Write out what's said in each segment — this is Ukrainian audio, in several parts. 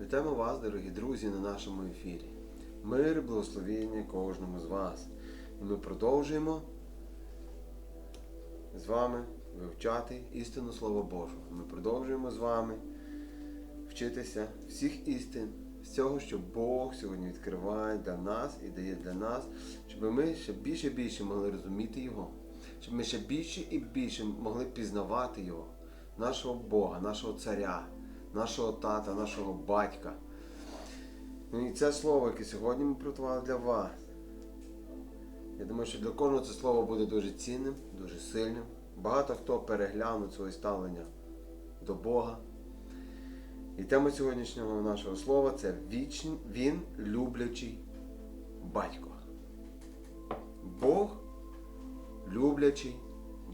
Вітаємо вас, дорогі друзі, на нашому ефірі. Мир благословіння кожному з вас. І ми продовжуємо з вами вивчати істину Слова Божого. Ми продовжуємо з вами вчитися всіх істин, всього, що Бог сьогодні відкриває для нас і дає для нас, щоб ми ще більше і більше могли розуміти Його, щоб ми ще більше і більше могли пізнавати Його, нашого Бога, нашого Царя, нашого тата, нашого батька. Ну і це слово, яке сьогодні ми приготували для вас. Я думаю, що для кожного це слово буде дуже цінним, дуже сильним. Багато хто переглянуть своє ставлення до Бога. І тема сьогоднішнього нашого слова це вічний, він люблячий батько. Бог люблячий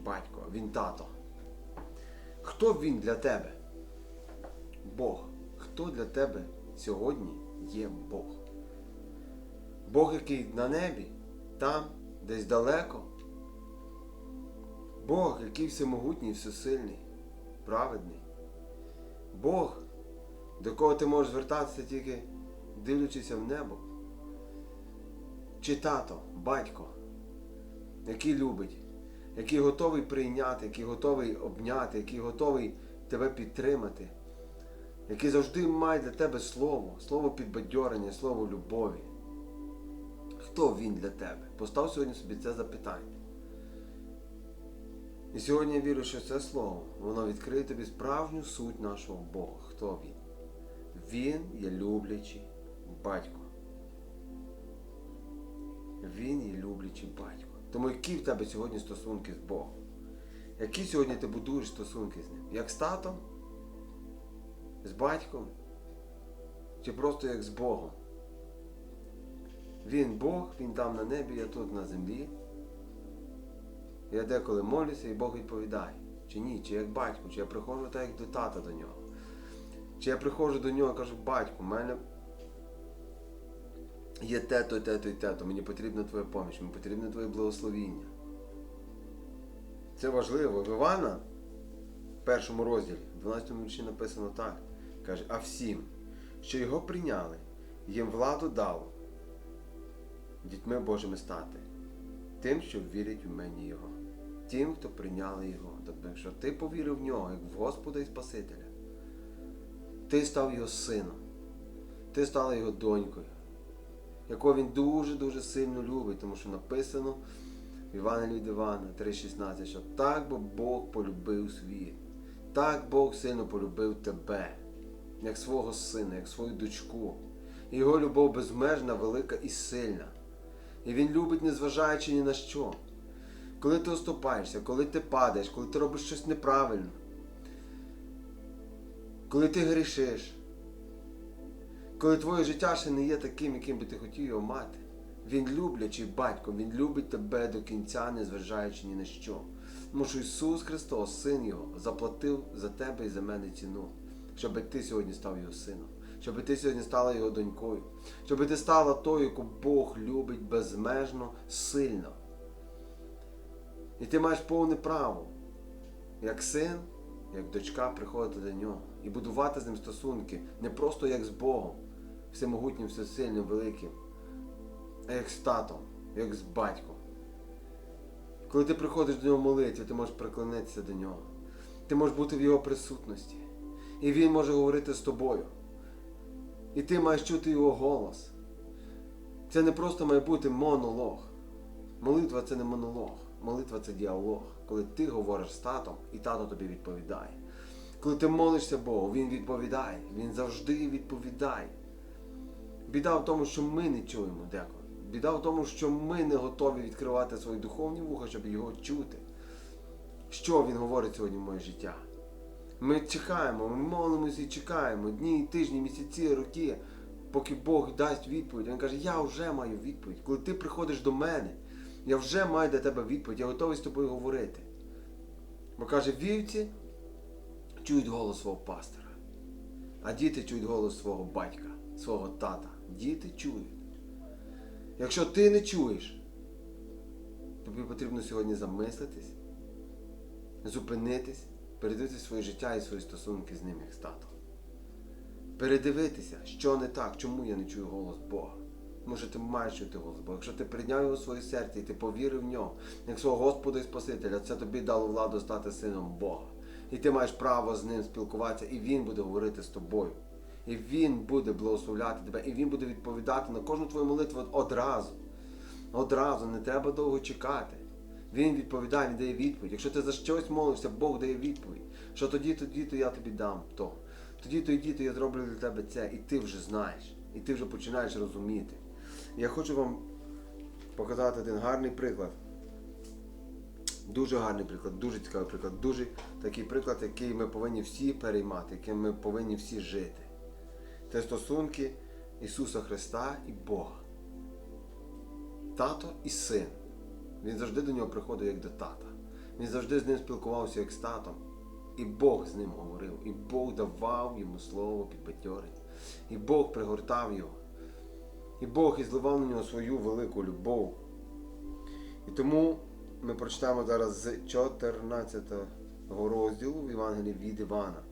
батько. Він тато. Хто він для тебе? Бог. Хто для тебе сьогодні є Бог? Бог, який на небі, там, десь далеко. Бог, який всемогутній, всесильний, праведний. Бог, до кого ти можеш звертатися тільки дивлячися в небо. Чи тато, батько, який любить, який готовий прийняти, який готовий обняти, який готовий тебе підтримати, який завжди має для тебе слово, слово підбадьорення, слово любові. Хто він для тебе? Постав сьогодні собі це запитання. І сьогодні я вірю, що це слово, воно відкриє тобі справжню суть нашого Бога. Хто він? Він є люблячий батько. Він є люблячий батько. Тому які в тебе сьогодні стосунки з Богом? Які сьогодні ти будуєш стосунки з ним? Як з татом? З батьком? Чи просто як з Богом? Він Бог, він там на небі, я тут на землі. Я деколи молюся і Бог відповідає. Чи ні, чи як батько, чи я приходжу так як до тата до нього. Чи я приходжу до нього і кажу, батько, в мене є те-то, те-то і те-то, мені потрібна твоя поміч, мені потрібне твоє благословіння. Це важливо. В Івана, в першому розділі, в 12 вірші написано так. Каже, а всім, що його прийняли, їм владу дав дітьми Божими стати, тим, що вірять в мені Його, тим, хто прийняли Його. Тобто, якщо ти повірив в нього, як в Господа і Спасителя, ти став його сином, ти стала його донькою, якого він дуже-дуже сильно любить, тому що написано в Євангелії від Івана 3,16, що так бо Бог полюбив світ, так Бог сильно полюбив тебе, як свого сина, як свою дочку. І його любов безмежна, велика і сильна. І він любить, незважаючи ні на що. Коли ти оступаєшся, коли ти падаєш, коли ти робиш щось неправильно, коли ти грішиш, коли твоє життя ще не є таким, яким би ти хотів його мати. Він люблячий батько, Він любить тебе до кінця, незважаючи ні на що. Тому що Ісус Христос, Син Його, заплатив за тебе і за мене ціну, щоб ти сьогодні став Його сином, щоб ти сьогодні стала Його донькою, щоб ти стала тою, яку Бог любить безмежно сильно. І ти маєш повне право, як син, як дочка, приходити до нього і будувати з ним стосунки не просто як з Богом, всемогутнім, всесильним, великим, а як з татом, як з батьком. Коли ти приходиш до нього в молитві, ти можеш приклонитися до нього. Ти можеш бути в його присутності. І він може говорити з тобою. І ти маєш чути його голос. Це не просто має бути монолог. Молитва це не монолог. Молитва це діалог. Коли ти говориш з татом, і тато тобі відповідає. Коли ти молишся Богу, Він відповідає. Він завжди відповідає. Біда в тому, що ми не чуємо деколи. Біда в тому, що ми не готові відкривати свої духовні вуха, щоб його чути. Що він говорить сьогодні в моє життя? Ми чекаємо, ми молимося і чекаємо дні, тижні, місяці, роки, поки Бог дасть відповідь. Він каже, я вже маю відповідь. Коли ти приходиш до мене, я вже маю для тебе відповідь, я готовий з тобою говорити. Бо каже, вівці чують голос свого пастора, а діти чують голос свого батька, свого тата. Діти чують. Якщо ти не чуєш, тобі потрібно сьогодні замислитись, зупинитись, передивитися своє життя і свої стосунки з ним, як з татом. передивитися, що не так, чому я не чую голос Бога. Що ти маєш чути голос Бога. Якщо ти прийняв його в своє серце і ти повірив в нього, як свого Господа і Спасителя, це тобі дало владу стати сином Бога. І ти маєш право з ним спілкуватися, і він буде говорити з тобою. І він буде благословляти тебе, і він буде відповідати на кожну твою молитву одразу. Одразу, не треба довго чекати. Він відповідає, він дає відповідь. Якщо ти за щось молився, Бог дає відповідь. Що тоді, тоді, то я тобі дам то. Тоді, тоді, то я зроблю для тебе це. І ти вже знаєш. І ти вже починаєш розуміти. Я хочу вам показати один гарний приклад. Дуже гарний приклад, дуже цікавий приклад, дуже такий приклад, який ми повинні всі переймати, яким ми повинні всі жити. Це стосунки Ісуса Христа і Бога. Тато і син. Він завжди до нього приходив як до тата. Він завжди з ним спілкувався як з татом. І Бог з ним говорив. І Бог давав йому слово під підбадьорення. І Бог пригортав його. І Бог ізливав на нього свою велику любов. І тому ми прочитаємо зараз з 14 розділу в Євангелії від Івана.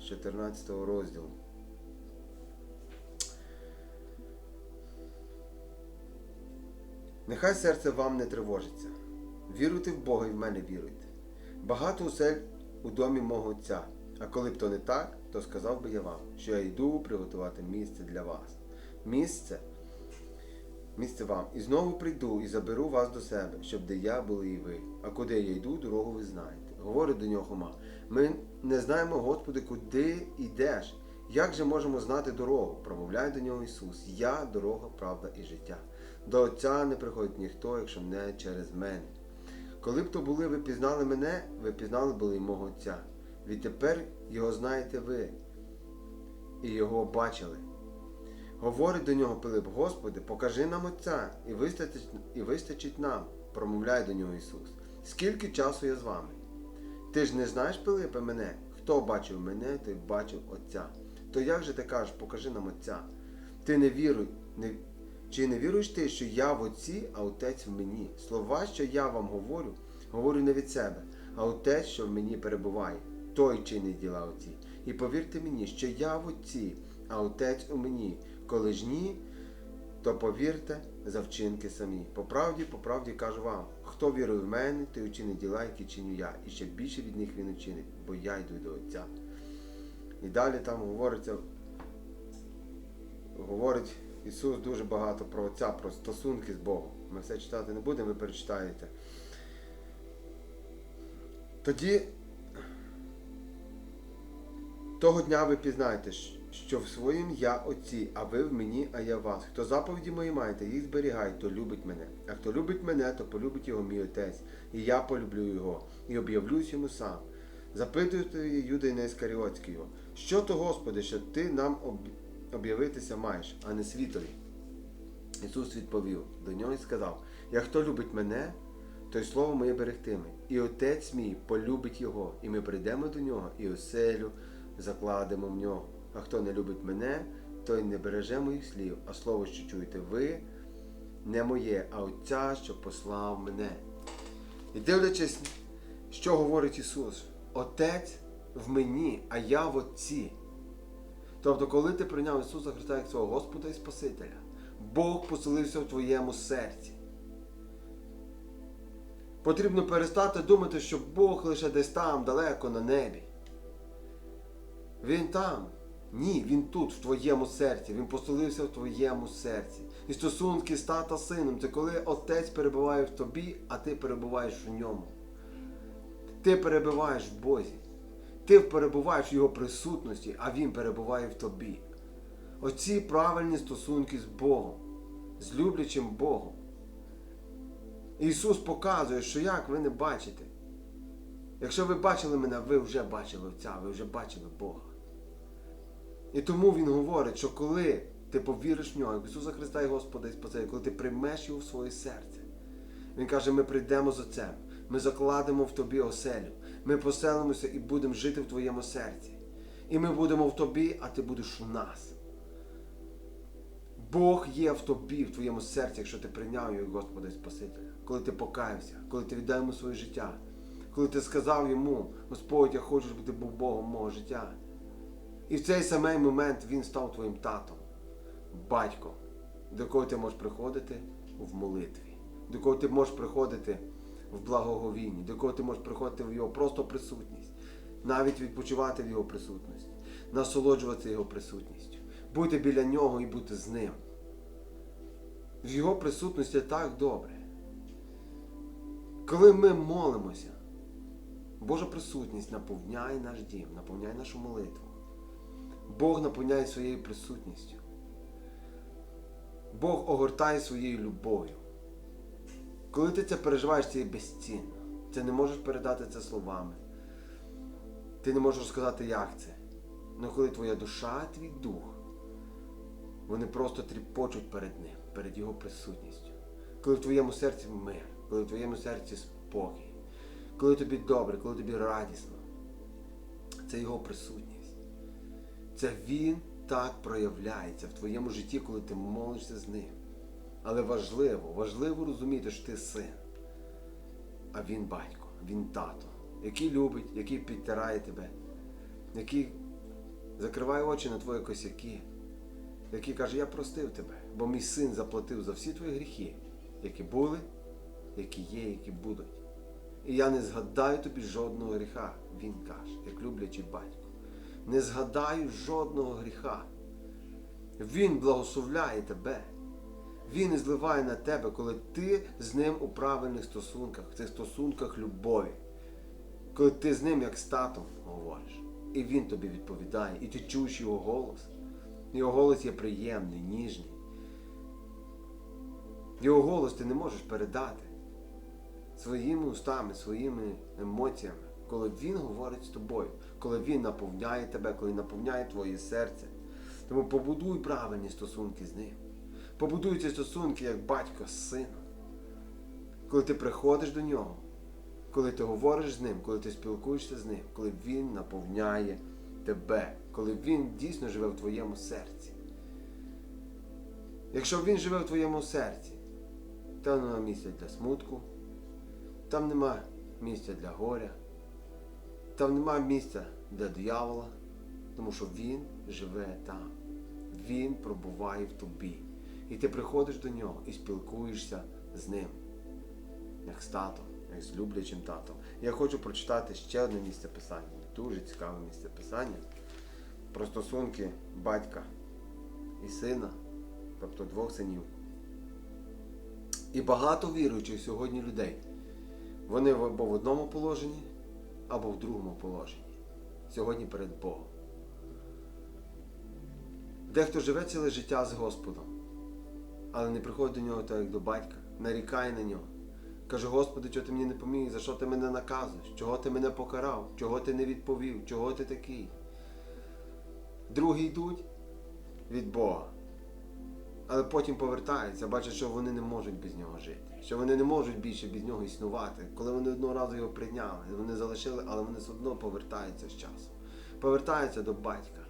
З 14 розділу. Нехай серце вам не тривожиться. Віруйте в Бога і в мене віруйте. Багато осель у домі мого Отця. А коли б то не так, то сказав би я вам, що я йду приготувати місце для вас. Місце, місце вам. І знову прийду і заберу вас до себе, щоб де я були і ви. А куди я йду, дорогу ви знаєте. Говорить до нього Хома. Ми не знаємо, Господи, куди йдеш. Як же можемо знати дорогу? Промовляє до нього Ісус. Я дорога, правда і життя. До Отця не приходить ніхто, якщо не через мене. Коли б то були, ви пізнали мене, ви пізнали були і мого Отця. Відтепер його знаєте ви і його бачили. Говорить до нього Пилип, Господи, покажи нам Отця, і вистачить, і вистачить нам, промовляє до нього Ісус. Скільки часу я з вами? Ти ж не знаєш, Пилипе, мене? Хто бачив мене, той бачив Отця. То як же ти кажеш, покажи нам Отця? Ти не віруй, не... чи не віруєш ти, що я в Отці, а Отець в мені? Слова, що я вам говорю, говорю не від себе, а Отець, що в мені перебуває, той чинить діла Отці. І повірте мені, що я в Отці, а Отець у мені. Коли ж ні, то повірте за вчинки самі. По правді, по правді кажу вам, хто вірує в мене, той учинить діла, які чиню я, і ще більше від них він учинить, бо я йду до Отця. І далі там говориться, говорить Ісус дуже багато про Отця, про стосунки з Богом. Ми все читати не будемо, ви перечитаєте. Тоді того дня ви пізнаєте, що в своїм я Отці, а ви в мені, а я вас. Хто заповіді мої маєте, їх зберігай, то любить мене. А хто любить мене, то полюбить його мій отець, і я полюблю його, і об'явлюсь йому сам. Запитуєте Іскаріотський його, що то, Господи, що ти нам об'явитися маєш, а не світові? Ісус відповів до нього і сказав: Як хто любить мене, той слово моє берегтиме, і отець мій полюбить його, і ми прийдемо до нього, і оселю закладемо в нього. А хто не любить мене, той не береже моїх слів, а слово, що чуєте ви, не моє, а Отця, що послав мене. І дивлячись, що говорить Ісус, Отець в мені, а я в Отці. Тобто, коли ти прийняв Ісуса Христа як свого Господа і Спасителя, Бог поселився в твоєму серці. Потрібно перестати думати, що Бог лише десь там, далеко на небі. Він там. Ні, він тут, в твоєму серці. Він поселився в твоєму серці. І стосунки з тата сином це коли отець перебуває в тобі, а ти перебуваєш в ньому. Ти перебуваєш в Бозі. Ти перебуваєш в Його присутності, а Він перебуває в тобі. Оці правильні стосунки з Богом, з люблячим Богом. Ісус показує, що як ви не бачите. Якщо ви бачили мене, ви вже бачили Отця, ви вже бачили Бога. І тому Він говорить, що коли ти повіриш в нього, в Ісуса Христа і Господа і Спасителя, коли ти приймеш його в своє серце, Він каже, ми прийдемо з Отцем, ми закладемо в тобі оселю, ми поселимося і будемо жити в твоєму серці. І ми будемо в тобі, а ти будеш у нас. Бог є в тобі, в твоєму серці, якщо ти прийняв його як Господа і Спасителя, коли ти покаявся, коли ти віддав йому своє життя, коли ти сказав йому, Господь, я хочу, щоб ти був Богом мого життя. І в цей самий момент він став твоїм татом, батьком, до кого ти можеш приходити в молитві, до кого ти можеш приходити в благоговінні, до кого ти можеш приходити в його просто присутність, навіть відпочивати в його присутності, насолоджуватися його присутністю, бути біля нього і бути з ним. В його присутності так добре. Коли ми молимося, Божа присутність наповняє наш дім, наповняє нашу молитву. Бог наповняє своєю присутністю. Бог огортає своєю любов'ю. Коли ти це переживаєш, це є безцінно. Ти не можеш передати це словами. Ти не можеш сказати, як це. Ну коли твоя душа, твій дух, вони просто тріпочуть перед ним, перед його присутністю. Коли в твоєму серці мир, коли в твоєму серці спокій, коли тобі добре, коли тобі радісно, це його присутність. Це він так проявляється в твоєму житті, коли ти молишся з ним. Але важливо, важливо розуміти, що ти син. А він батько, він тато, який любить, який підтирає тебе, який закриває очі на твої косяки, який каже, я простив тебе, бо мій син заплатив за всі твої гріхи, які були, які є, які будуть. І я не згадаю тобі жодного гріха, він каже, як люблячий батько. Не згадаю жодного гріха. Він благословляє тебе. Він зливає на тебе, коли ти з ним у правильних стосунках, в цих стосунках любові. Коли ти з ним як з татом говориш. І він тобі відповідає, і ти чуєш його голос. Його голос є приємний, ніжний. Його голос ти не можеш передати своїми устами, своїми емоціями, коли він говорить з тобою, коли він наповняє тебе, коли наповняє твоє серце. Тому побудуй правильні стосунки з ним. Побудуй ці стосунки як батько з сином. Коли ти приходиш до нього, коли ти говориш з ним, коли ти спілкуєшся з ним, коли він наповняє тебе, коли він дійсно живе в твоєму серці. Якщо він живе в твоєму серці, там нема місця для смутку, там нема місця для горя, там нема місця для диявола, тому що він живе там. Він пробуває в тобі. І ти приходиш до нього і спілкуєшся з ним, як з татом, як з люблячим татом. Я хочу прочитати ще одне місце писання, дуже цікаве місце писання про стосунки батька і сина, тобто двох синів. І багато віруючих сьогодні людей. Вони або в одному положенні, або в другому положенні. Сьогодні перед Богом. Дехто живе ціле життя з Господом, але не приходить до нього так, як до батька, нарікає на нього. Каже, Господи, чого ти мені не поміг, за що ти мене наказуєш, чого ти мене покарав, чого ти не відповів, чого ти такий. Другі йдуть від Бога, але потім повертаються, бачать, що вони не можуть без нього жити, що вони не можуть більше без нього існувати. Коли вони одного разу його прийняли, вони залишили, але вони все одно повертаються з часом. Повертаються до батька.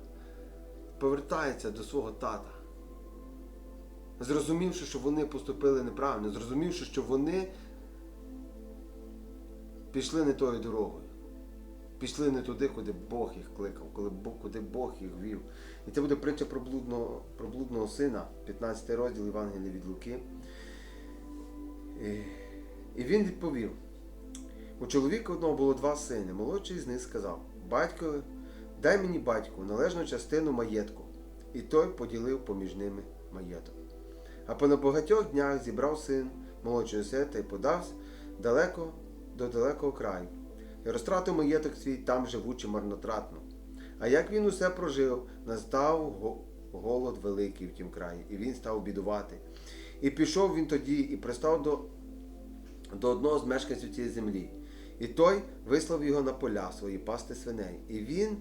Повертається до свого тата, зрозумівши, що вони поступили неправильно, зрозумівши, що вони пішли не тою дорогою, пішли не туди, куди Бог їх кликав, куди Бог їх вів. І це буде притча про блудного, про блудного сина, 15 розділ Євангелія від Луки. І він відповів: у чоловіка одного було два сини. Молодший з них сказав: Батько, дай мені батьку належну частину маєтку. І той поділив поміж ними маєток. А по багатьох днях зібрав син молодшого сина та й подався далеко до далекого краю. І розтратив маєток свій там живучи марнотратно. А як він усе прожив, настав голод великий в тім краї, і він став бідувати. І пішов він тоді і пристав до, до одного з мешканців цієї землі. І той вислав його на поля свої пасти свиней. І він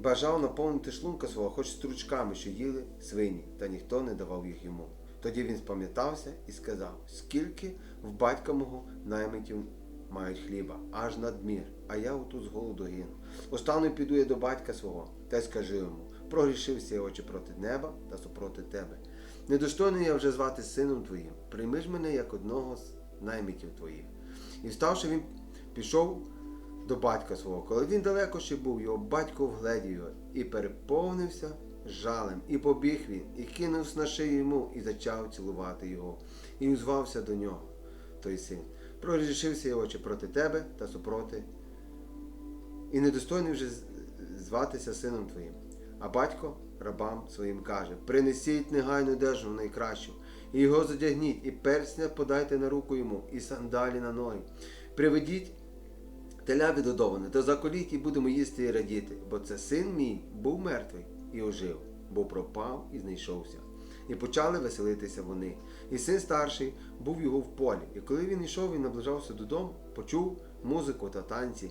бажав наповнити шлунка свого хоч стручками, що їли свині, та ніхто не давав їх йому. Тоді він спам'ятався і сказав, скільки в батька мого наймитів мають хліба, аж надмір, а я отут з голоду гину. Остану піду я до батька свого, та й скажу йому, прогрішився я очі проти неба та супроти тебе. Недостойний я вже звати сином твоїм, прийми ж мене як одного з наймитів твоїх. І вставши, він пішов до батька свого. Коли він далеко ще був, його батько вгледів його і переповнився жалем. І побіг він, і кинувся на шию йому, і зачав цілувати його, і узвався до нього, той син. Прорішився його очі проти тебе та супроти, і недостойний вже зватися сином твоїм. А батько рабам своїм каже: принесіть негайну одежу найкращу, і його задягніть, і персня подайте на руку йому, і сандалі на ноги. Приведіть теля відгодоване, та заколіть і будемо їсти і радіти, бо це син мій був мертвий і ожив, бо пропав і знайшовся. І почали веселитися вони. І син старший був його в полі. І коли він йшов і наближався додому, почув музику та танці,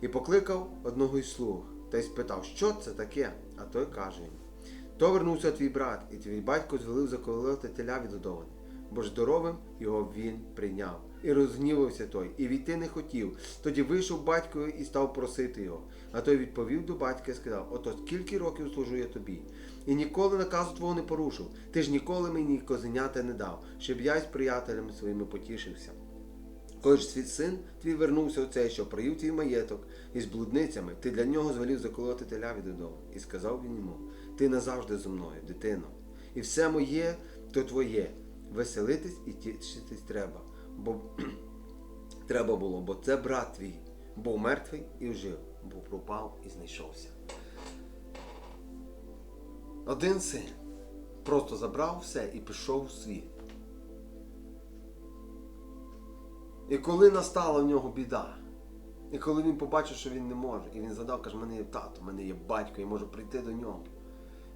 і покликав одного із слуг та й спитав, що це таке? А той каже йому: То вернувся твій брат, і твій батько звелив заколоти теля відгодоване, бо ж здоровим його він прийняв. І розгнівався той, і війти не хотів. Тоді вийшов батько і став просити його. А той відповів до батька і сказав: Ото скільки років служу я тобі, і ніколи наказу твого не порушив. Ти ж ніколи мені козенята не дав, щоб я з приятелями своїми потішився. Коли ж свій син твій вернувся оцей, що проїв твій маєток із блудницями, ти для нього звелів заколоти теля від додому. І сказав він йому: Ти назавжди зо мною, дитино, і все моє то твоє. Веселитись і тішитись треба, бо треба було, бо це брат твій, був мертвий і ожив, бо пропав і знайшовся. Один син просто забрав все і пішов у світ. І коли настала в нього біда, і коли він побачив, що він не може, і він задав, каже, мене є тато, мене є батько, я можу прийти до нього.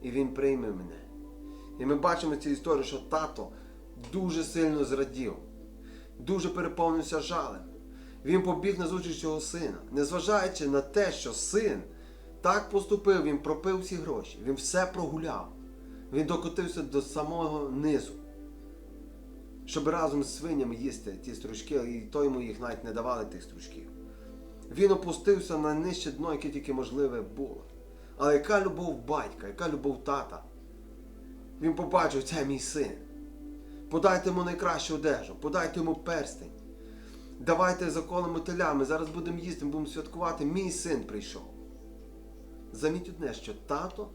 І він прийме мене. І ми бачимо цю історію, що тато дуже сильно зрадів, дуже переповнився жалем. Він побіг на зустріч цього сина, незважаючи на те, що син так поступив, він пропив всі гроші, він все прогуляв. Він докотився до самого низу щоб разом з свинями їсти ті стручки, і то йому їх навіть не давали тих стручків. Він опустився на нижче дно, яке тільки можливе було. Але яка любов батька, яка любов тата? Він побачив, це мій син. Подайте йому найкращу одежу, подайте йому перстень. Давайте заколимо телями, зараз будемо їсти, будемо святкувати. Мій син прийшов. Заміть одне, що тато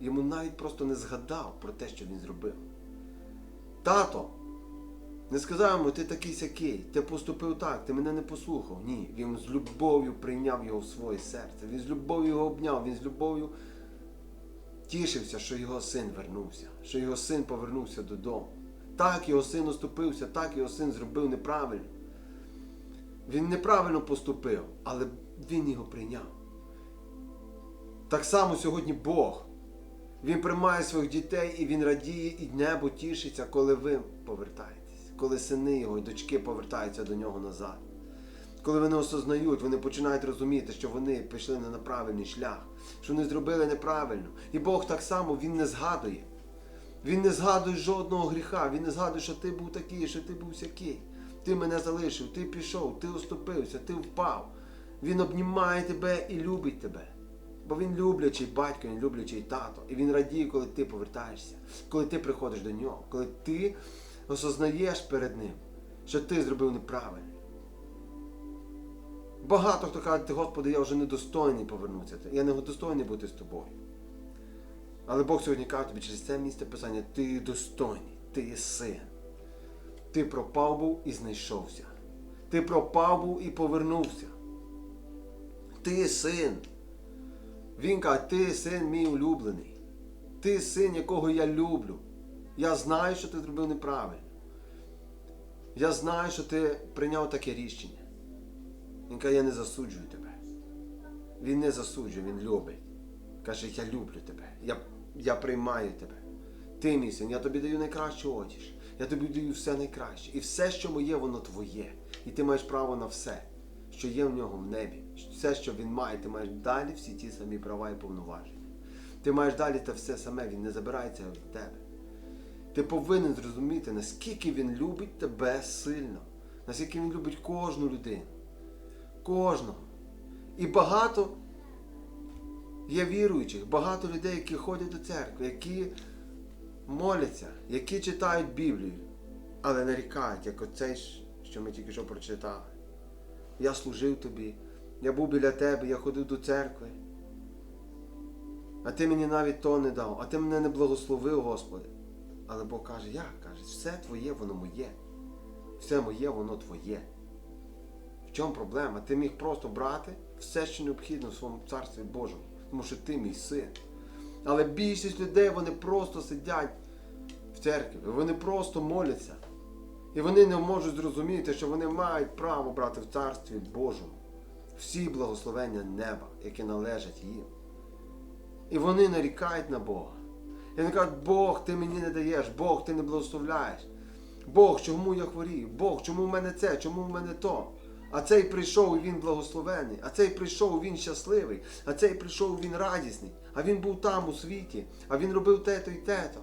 йому навіть просто не згадав про те, що він зробив. Тато не сказав йому, ти такий сякий, ти поступив так, ти мене не послухав. Ні, він з любов'ю прийняв його в своє серце. Він з любов'ю його обняв, він з любов'ю тішився, що його син вернувся, що його син повернувся додому. Так його син оступився, так його син зробив неправильно. Він неправильно поступив, але він його прийняв. Так само сьогодні Бог. Він приймає своїх дітей і він радіє, і небо тішиться, коли ви повертаєтесь, коли сини його і дочки повертаються до нього назад. Коли вони осознають, вони починають розуміти, що вони пішли не на правильний шлях, що вони зробили неправильно. І Бог так само Він не згадує. Він не згадує жодного гріха, він не згадує, що ти був такий, що ти був сякий. Ти мене залишив, ти пішов, ти оступився, ти впав. Він обнімає тебе і любить тебе. Бо він люблячий батько, він люблячий тато. І він радіє, коли ти повертаєшся, коли ти приходиш до нього, коли ти осознаєш перед ним, що ти зробив неправильно. Багато хто каже, Господи, я вже недостойний повернутися. Я не достойний бути з тобою. Але Бог сьогодні каже тобі через це місце писання, ти достойний, ти є син. Ти пропав був і знайшовся. Ти пропав був і повернувся. Ти є син. Він каже, ти син мій улюблений. Ти син, якого я люблю. Я знаю, що ти зробив неправильно. Я знаю, що ти прийняв таке рішення. Він каже, я не засуджую тебе. Він не засуджує, він любить. Каже, я люблю тебе. Я, я приймаю тебе. Ти, мій син, я тобі даю найкращу одіж. Я тобі даю все найкраще. І все, що моє, воно твоє. І ти маєш право на все, що є в нього в небі. Все, що він має, ти маєш далі всі ті самі права і повноваження. Ти маєш далі те все саме, він не забирається від тебе. Ти повинен зрозуміти, наскільки він любить тебе сильно, наскільки він любить кожну людину. Кожного. І багато є віруючих, багато людей, які ходять до церкви, які моляться, які читають Біблію, але нарікають, як оцей, що ми тільки що прочитали. Я служив тобі, Я був біля тебе, я ходив до церкви. А ти мені навіть то не дав, а ти мене не благословив, Господи. Але Бог каже, як? Каже, все твоє, воно моє. Все моє, воно твоє. В чому проблема? Ти міг просто брати все, що необхідно в своєму царстві Божому, тому що ти мій син. Але більшість людей вони просто сидять в церкві, вони просто моляться. І вони не можуть зрозуміти, що вони мають право брати в царстві Божому всі благословення неба, які належать їм. І вони нарікають на Бога. І вони кажуть, Бог, ти мені не даєш, Бог, ти не благословляєш. Бог, чому я хворію? Бог, чому в мене це, чому в мене то? А цей прийшов і він благословений, а цей прийшов він щасливий, а цей прийшов він радісний, а він був там у світі, а він робив те-то і те-то.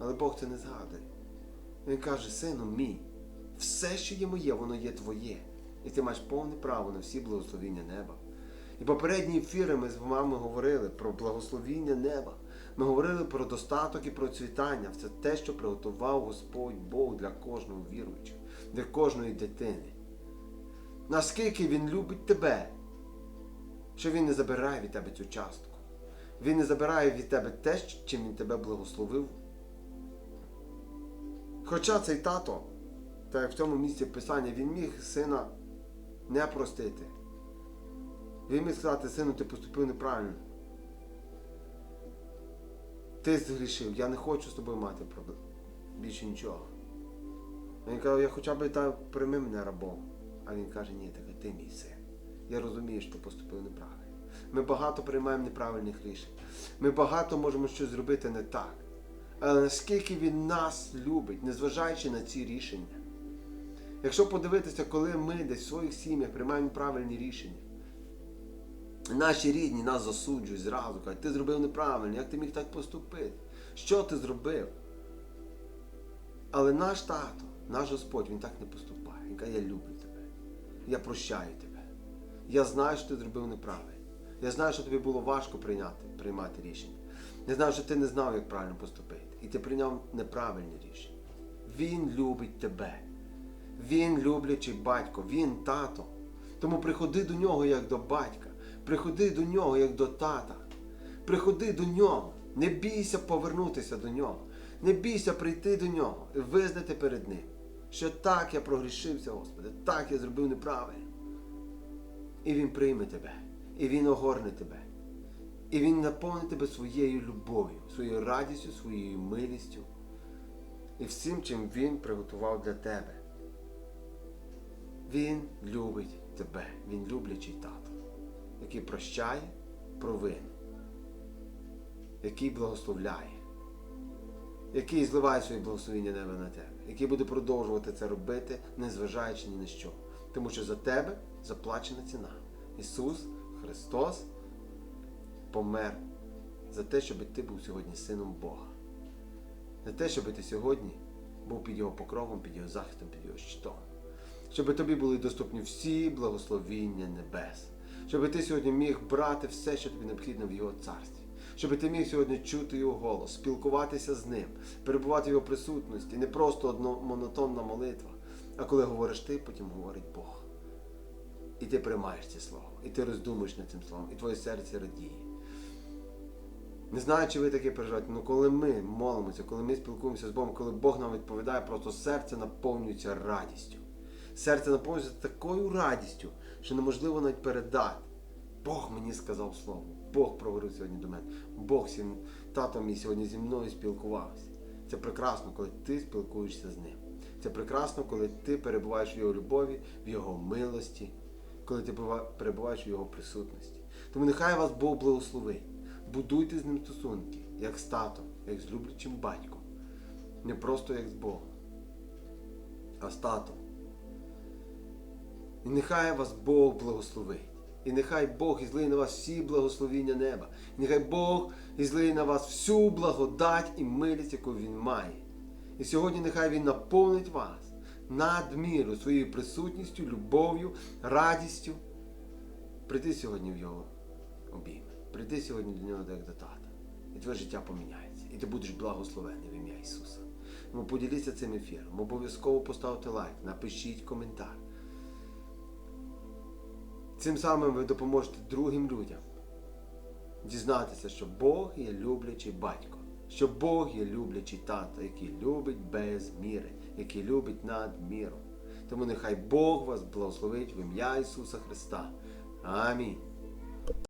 Але Бог це не згадує. Він каже, сину мій, все, що є моє, воно є твоє. І ти маєш повне право на всі благословіння неба. І попередні ефіри ми з вами говорили про благословіння неба. Ми говорили про достаток і про цвітання. Це те, що приготував Господь Бог для кожного віруючого, для кожної дитини. Наскільки Він любить тебе, що Він не забирає від тебе цю частку. Він не забирає від тебе те, чим він тебе благословив. Хоча цей тато, так в цьому місці писання, він міг сина не простити. Він міг сказати, сину, ти поступив неправильно. Ти згрішив, я не хочу з тобою мати проблем. Більше нічого. Він каже, я хоча б прийми мене рабом. А він каже, ні, так ти мій син. Я розумію, що поступив неправильно. Ми багато приймаємо неправильних рішень. Ми багато можемо щось зробити не так. Але наскільки він нас любить, незважаючи на ці рішення. Якщо подивитися, коли ми десь в своїх сім'ях приймаємо правильні рішення, наші рідні нас засуджують зразу, кажуть, ти зробив неправильно, як ти міг так поступити? Що ти зробив? Але наш тато, наш Господь, він так не поступає. Він каже, я люблю. Я прощаю тебе. Я знаю, що ти зробив неправильно. Я знаю, що тобі було важко прийняти, приймати рішення. Я знаю, що ти не знав, як правильно поступити. І ти прийняв неправильні рішення. Він любить тебе. Він люблячий батько, він тато. Тому приходи до нього як до батька. Приходи до нього як до тата. Приходи до нього. Не бійся повернутися до нього. Не бійся прийти до нього і визнати перед ним, що так я прогрішився, Господи, так я зробив неправильно. І Він прийме тебе, і Він огорне тебе. І Він наповнить тебе своєю любов'ю, своєю радістю, своєю милістю і всім, чим Він приготував для тебе. Він любить тебе, Він люблячий тато, який прощає провини, який благословляє, який зливає своє благословення неба на тебе, який буде продовжувати це робити, незважаючи ні на що. Тому що за тебе заплачена ціна. Ісус Христос помер за те, щоб ти був сьогодні сином Бога. За те, щоб ти сьогодні був під Його покровом, під Його захистом, під Його щитом. Щоб тобі були доступні всі благословіння небес. Щоб ти сьогодні міг брати все, що тобі необхідно в Його царстві. Щоб ти міг сьогодні чути Його голос, спілкуватися з ним, перебувати в Його присутності. Не просто одно монотонна молитва, а коли говориш ти, потім говорить Бог. І ти приймаєш це слово, і ти роздумуєш над цим словом, і твоє серце радіє. Не знаю, чи ви таке переживаєте, але коли ми молимося, коли ми спілкуємося з Богом, коли Бог нам відповідає, просто серце наповнюється радістю. Серце наповнюється такою радістю, що неможливо навіть передати. Бог мені сказав слово, Бог проговорив сьогодні до мене. Бог сім, тато мій сьогодні зі мною спілкувався. Це прекрасно, коли ти спілкуєшся з ним. Це прекрасно, коли ти перебуваєш в його любові, в його милості, коли ти перебуваєш в його присутності. Тому нехай вас Бог благословить. Будуйте з ним стосунки, як з татом, як з люблячим батьком. Не просто як з Богом, а з татом. І нехай вас Бог благословить. І нехай Бог ізлиє на вас всі благословіння неба. І нехай Бог ізлиє на вас всю благодать і милість, яку Він має. І сьогодні нехай Він наповнить вас надміру своєю присутністю, любов'ю, радістю. Прийди сьогодні в Його обійми. Прийди сьогодні до нього як до тата. І твоє життя поміняється. І ти будеш благословений в ім'я Ісуса. Тому поділіться цим ефіром. Обов'язково поставте лайк, напишіть коментар. Цим самим ви допоможете другим людям дізнатися, що Бог є люблячий батько, що Бог є люблячий тато, який любить без міри, який любить над міром. Тому нехай Бог вас благословить в ім'я Ісуса Христа. Амінь.